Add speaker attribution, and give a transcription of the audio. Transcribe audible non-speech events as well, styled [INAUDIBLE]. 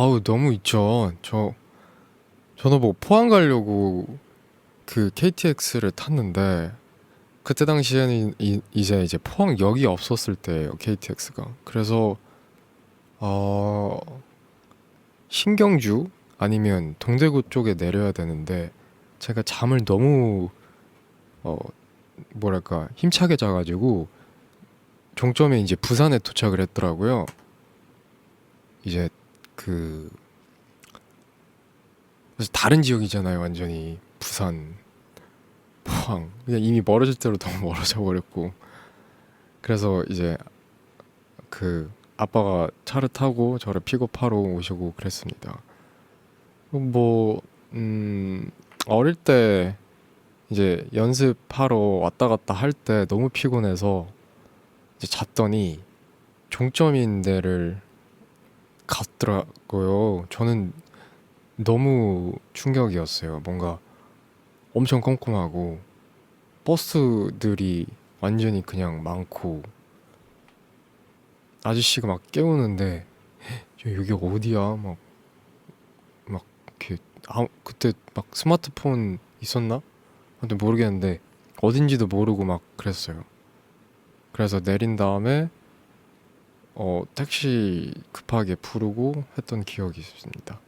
Speaker 1: 아우 너무 있죠. 저 저도 뭐 포항 가려고 그 KTX를 탔는데 그때 당시에는 이, 이제 이제 포항역이 없었을 때예요 KTX가. 그래서 어 신경주 아니면 동대구 쪽에 내려야 되는데 제가 잠을 너무 어 뭐랄까 힘차게 자가지고 종점에 이제 부산에 도착을 했더라고요. 이제 그 다른 지역이잖아요, 완전히 부산, 포항. 그냥 이미 멀어질 대로 너무 [LAUGHS] 멀어져 버렸고. 그래서 이제 그 아빠가 차를 타고 저를 픽업하러 오시고 그랬습니다. 뭐 음, 어릴 때 이제 연습하러 왔다 갔다 할 때 너무 피곤해서 이제 잤더니 종점인 데를 갔더라고요. 저는 너무 충격이었어요. 뭔가 엄청 컴컴하고 버스들이 완전히 그냥 많고 아저씨가 막 깨우는데 "야, 여기 어디야? 막 막 이렇게 아 그때 막 스마트폰 있었나? 아무튼 모르겠는데 어딘지도 모르고 막 그랬어요. 그래서 내린 다음에 어 택시 급하게 부르고 했던 기억이 있습니다.